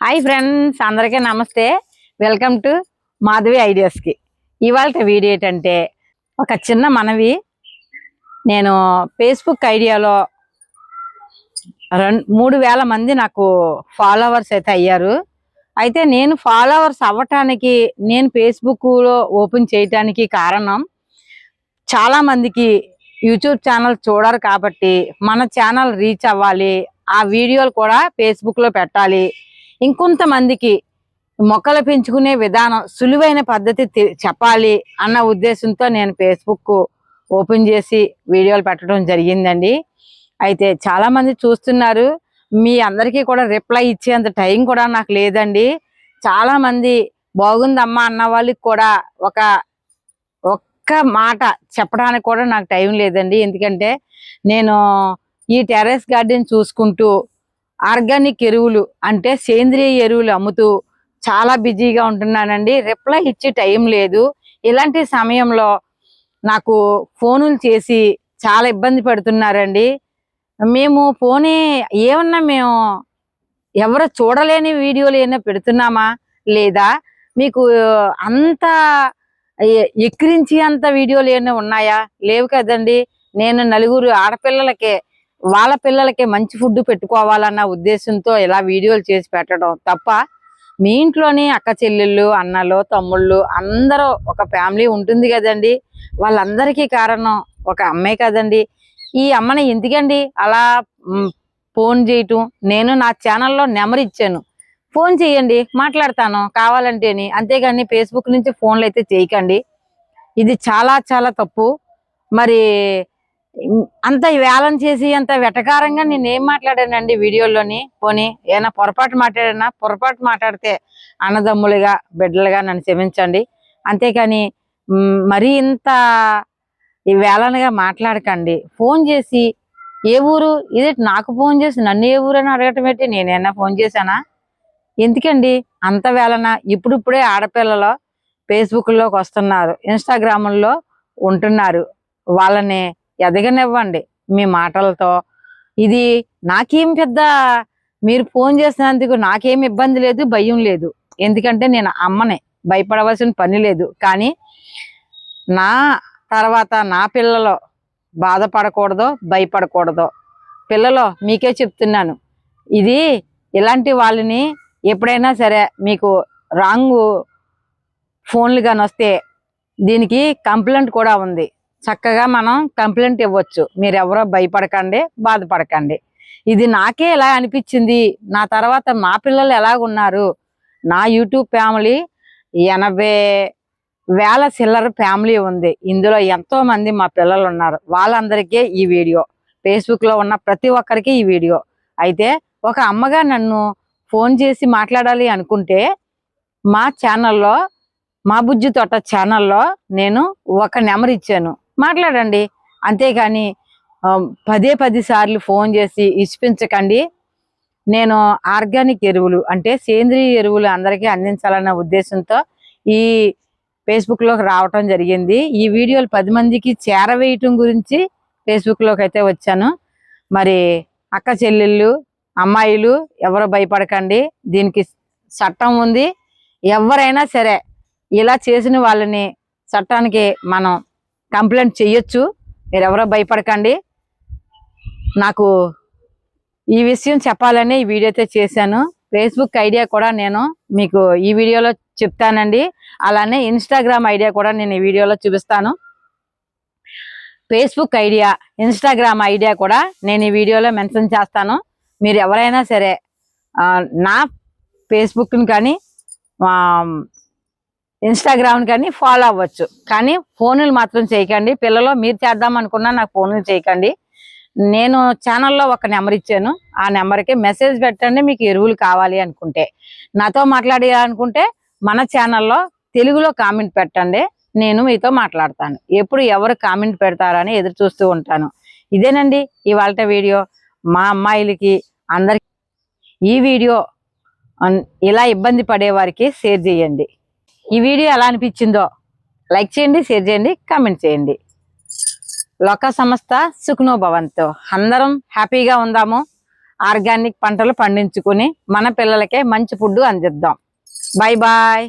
Hi friends అందరికీ నమస్తే. Welcome to Madhavi ఐడియాస్కి ఇవాళ వీడియో ఏంటంటే ఒక చిన్న మనవి. నేను ఫేస్బుక్ ఐడియాలో రెండు మూడు వేల మంది నాకు ఫాలోవర్స్ అయితే అయ్యారు. అయితే నేను ఫాలోవర్స్ అవ్వటానికి నేను ఫేస్బుక్లో ఓపెన్ చేయటానికి కారణం చాలా మందికి యూట్యూబ్ ఛానల్ చూడరు కాబట్టి మన ఛానల్ రీచ్ అవ్వాలి ఆ వీడియోలు కూడా ఫేస్బుక్లో పెట్టాలి ఇంకొంతమందికి మొక్కలు పెంచుకునే విధానం సులువైన పద్ధతి చెప్పాలి అన్న ఉద్దేశంతో నేను ఫేస్బుక్ ఓపెన్ చేసి వీడియోలు పెట్టడం జరిగిందండి. అయితే చాలామంది చూస్తున్నారు మీ అందరికీ కూడా రిప్లై ఇచ్చేంత టైం కూడా నాకు లేదండి. చాలామంది బాగుందమ్మా అన్న వాళ్ళకి కూడా ఒక ఒక్క మాట చెప్పడానికి కూడా నాకు టైం లేదండి. ఎందుకంటే నేను ఈ టెర్రస్ గార్డెన్ చూసుకుంటూ ఆర్గానిక్ ఎరువులు అంటే సేంద్రియ ఎరువులు అమ్ముతూ చాలా బిజీగా ఉంటున్నానండి. రిప్లై ఇచ్చే టైం లేదు. ఇలాంటి సమయంలో నాకు ఫోనులు చేసి చాలా ఇబ్బంది పడుతున్నారండి. మేము పోనీ ఏమన్నా మేము ఎవరు చూడలేని వీడియోలు ఏమైనా పెడుతున్నామా? లేదా మీకు అంత ఎక్కిరించి అంత వీడియోలు ఏమైనా ఉన్నాయా? లేవు కదండి. నేను నలుగురు ఆడపిల్లలకే వాళ్ళ పిల్లలకి మంచి ఫుడ్ పెట్టుకోవాలన్న ఉద్దేశంతో ఇలా వీడియోలు చేసి పెట్టడం తప్ప మీ ఇంట్లోని అక్క చెల్లెళ్ళు అన్నలు తమ్ముళ్ళు అందరూ ఒక ఫ్యామిలీ ఉంటుంది కదండి. వాళ్ళందరికీ కారణం ఒక అమ్మే కదండి. ఈ అమ్మని ఎందుకండి అలా ఫోన్ చేయటం? నేను నా ఛానల్లో నెంబర్ ఇచ్చాను. ఫోన్ చేయండి మాట్లాడతాను కావాలంటేని. అంతేగాని ఫేస్బుక్ నుంచి ఫోన్లు అయితే చేయకండి. ఇది చాలా చాలా తప్పు. మరి అంత వేలం చేసి అంత వెటకారంగా నేను ఏం మాట్లాడానండి వీడియోలోని? పోనీ ఏమైనా పొరపాటు మాట్లాడినా పొరపాటు మాట్లాడితే అన్నదమ్ములుగా బిడ్డలుగా నన్ను క్షమించండి. అంతేకాని మరీ ఇంత ఈ వేలనగా మాట్లాడకండి. ఫోన్ చేసి ఏ ఊరు? ఇది నాకు ఫోన్ చేసి నన్ను ఏ ఊరు అని అడగటం ఏంటి? నేనైనా ఫోన్ చేశానా? ఎందుకండి అంత వేళన ఇప్పుడిప్పుడే ఆడపిల్లలు ఫేస్బుక్లోకి వస్తున్నారు ఇన్స్టాగ్రాముల్లో ఉంటున్నారు. వాళ్ళని ఎదగనివ్వండి మీ మాటలతో. ఇది నాకేం పెద్ద మీరు ఫోన్ చేసినందుకు నాకేం ఇబ్బంది లేదు భయం లేదు. ఎందుకంటే నేను అమ్మనే భయపడవలసిన పని లేదు. కానీ నా తర్వాత నా పిల్లలు బాధపడకూడదు భయపడకూడదు. పిల్లలు మీకే చెప్తున్నాను. ఇది ఇలాంటి వాళ్ళని ఎప్పుడైనా సరే మీకు రాంగ్ ఫోన్లు కానీ వస్తే దీనికి కంప్లైంట్ కూడా ఉంది. చక్కగా మనం కంప్లైంట్ ఇవ్వచ్చు. మీరు ఎవరో భయపడకండి బాధపడకండి. ఇది నాకే ఎలా అనిపించింది? నా తర్వాత మా పిల్లలు ఎలాగున్నారు? నా యూట్యూబ్ ఫ్యామిలీ ఎనభై వేల చిల్లర ఫ్యామిలీ ఉంది. ఇందులో ఎంతో మంది మా పిల్లలు ఉన్నారు వాళ్ళందరికీ ఈ వీడియో. ఫేస్బుక్లో ఉన్న ప్రతి ఒక్కరికి ఈ వీడియో. అయితే ఒక అమ్మగా నన్ను ఫోన్ చేసి మాట్లాడాలి అనుకుంటే మా ఛానల్లో మా బుజ్జి తోట ఛానల్లో నేను ఒక నెంబర్ ఇచ్చాను. మాట్లాడండి. అంతేకాని పదే పది సార్లు ఫోన్ చేసి ఇచ్చిపించకండి. నేను ఆర్గానిక్ ఎరువులు అంటే సేంద్రియ ఎరువులు అందరికీ అందించాలన్న ఉద్దేశంతో ఈ ఫేస్బుక్లోకి రావటం జరిగింది. ఈ వీడియోలు పది మందికి చేరవేయటం గురించి ఫేస్బుక్లోకి అయితే వచ్చాను. మరి అక్క చెల్లెళ్ళు అమ్మాయిలు ఎవరు భయపడకండి. దీనికి చట్టం ఉంది. ఎవరైనా సరే ఇలా చేసిన వాళ్ళని చట్టానికి మనం కంప్లైంట్ చెయ్యొచ్చు. మీరెవరో భయపడకండి. నాకు ఈ విషయం చెప్పాలని ఈ వీడియో అయితే చేశాను. ఫేస్బుక్ ఐడియా కూడా నేను మీకు ఈ వీడియోలో చెప్తానండి. అలానే ఇన్స్టాగ్రామ్ ఐడియా కూడా నేను ఈ వీడియోలో చూపిస్తాను. ఫేస్బుక్ ఐడియా ఇన్స్టాగ్రామ్ ఐడియా కూడా నేను ఈ వీడియోలో మెన్షన్ చేస్తాను. మీరు ఎవరైనా సరే నా ఫేస్బుక్ని కానీ ఇన్స్టాగ్రామ్ కానీ ఫాలో అవ్వచ్చు. కానీ ఫోన్లు మాత్రం చేయకండి. పిల్లలు మీరు చేద్దాం అనుకున్నా నాకు ఫోన్లు చేయకండి. నేను ఛానల్లో ఒక నెంబర్ ఇచ్చాను. ఆ నెంబర్కి మెసేజ్ పెట్టండి. మీకు ఎరువులు కావాలి అనుకుంటే. నాతో మాట్లాడాలనుకుంటే మన ఛానల్లో తెలుగులో కామెంట్ పెట్టండి. నేను మీతో మాట్లాడతాను. ఎప్పుడు ఎవరు కామెంట్ పెడతారని ఎదురు చూస్తూ ఉంటాను. ఇదేనండి ఇవాళ వీడియో. మా అమ్మాయిలకి అందరికి ఈ వీడియో అన్- ఇలా ఇబ్బంది పడేవారికి షేర్ చేయండి. ఈ వీడియో ఎలా అనిపించిందో లైక్ చేయండి షేర్ చేయండి కామెంట్ చేయండి. లోక సంస్థ సుఖనో భవంతో అందరం హ్యాపీగా ఉందాము. ఆర్గానిక్ పంటలు పండించుకుని మన పిల్లలకే మంచి ఫుడ్ అందిద్దాం. Bye bye.